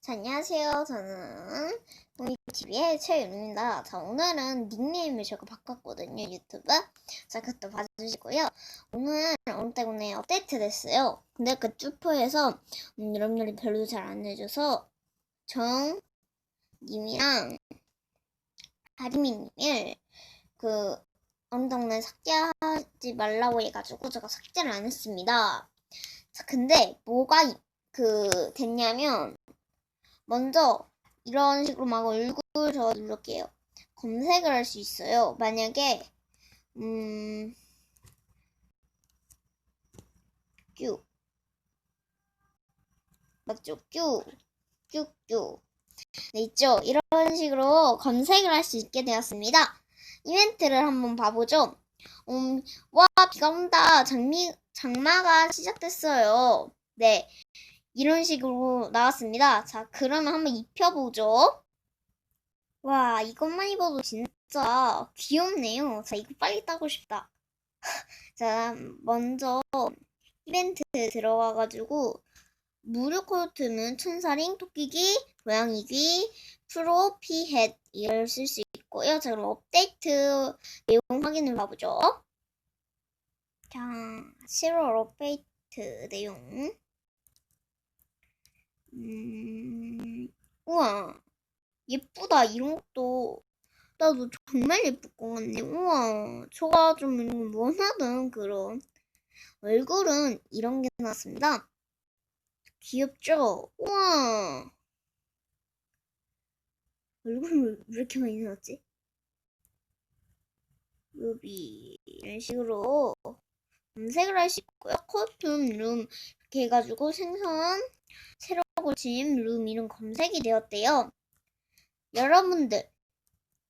자, 안녕하세요. 저는 우리TV의 최윤입니다. 자, 오늘은 닉네임을 제가 바꿨거든요, 유튜브. 자, 그것도 봐주시고요. 오늘 오늘 때문에 업데이트 됐어요. 근데 그 쭈퍼에서 음, 여러분들이 별로 잘 안 해줘서 정님이랑 하리미님을 그 동네 삭제하지 말라고 해가지고 제가 삭제를 안 했습니다. 자, 근데 뭐가 이- 그 됐냐면 먼저 이런 식으로 막 얼굴 저 누를게요. 검색을 할 수 있어요. 만약에 음 큐. 맞죠? 큐. 큐큐. 네, 있죠? 이런 식으로 검색을 할 수 있게 되었습니다. 이벤트를 한번 봐보죠. 음, 와, 비가 온다. 장미, 장마가 시작됐어요. 네. 이런 식으로 나왔습니다. 자, 그러면 한번 입혀보죠. 와, 이것만 입어도 진짜 귀엽네요. 자, 이거 빨리 따고 싶다. 자, 먼저 이벤트 들어가가지고 무료 코트는 천사링, 토끼기, 고양이기, 프로, 피헷 이걸 쓸 수 있고요. 자, 그럼 업데이트 내용 확인을 봐보죠. 자, 7월 업데이트 내용. 음, 우와, 예쁘다. 이런 것도 나도 정말 예쁠 것 같네. 우와, 저가 좀 이런 걸 원하던 그런 얼굴은 이런 게 나왔습니다. 귀엽죠? 우와, 얼굴은 왜 이렇게 많이 나왔지? 루비 이런 식으로 검색을 할 수 있고요. 코스튬 룸 이렇게 해가지고 생선 새로 고침 룸 이런 검색이 되었대요. 여러분들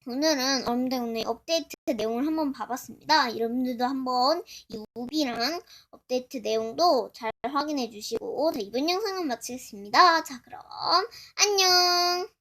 오늘은 여러분들 업데이트 내용을 한번 봐봤습니다. 여러분들도 한번 이 우비랑 업데이트 내용도 잘 확인해 주시고 자, 이번 영상은 마치겠습니다. 자 그럼 안녕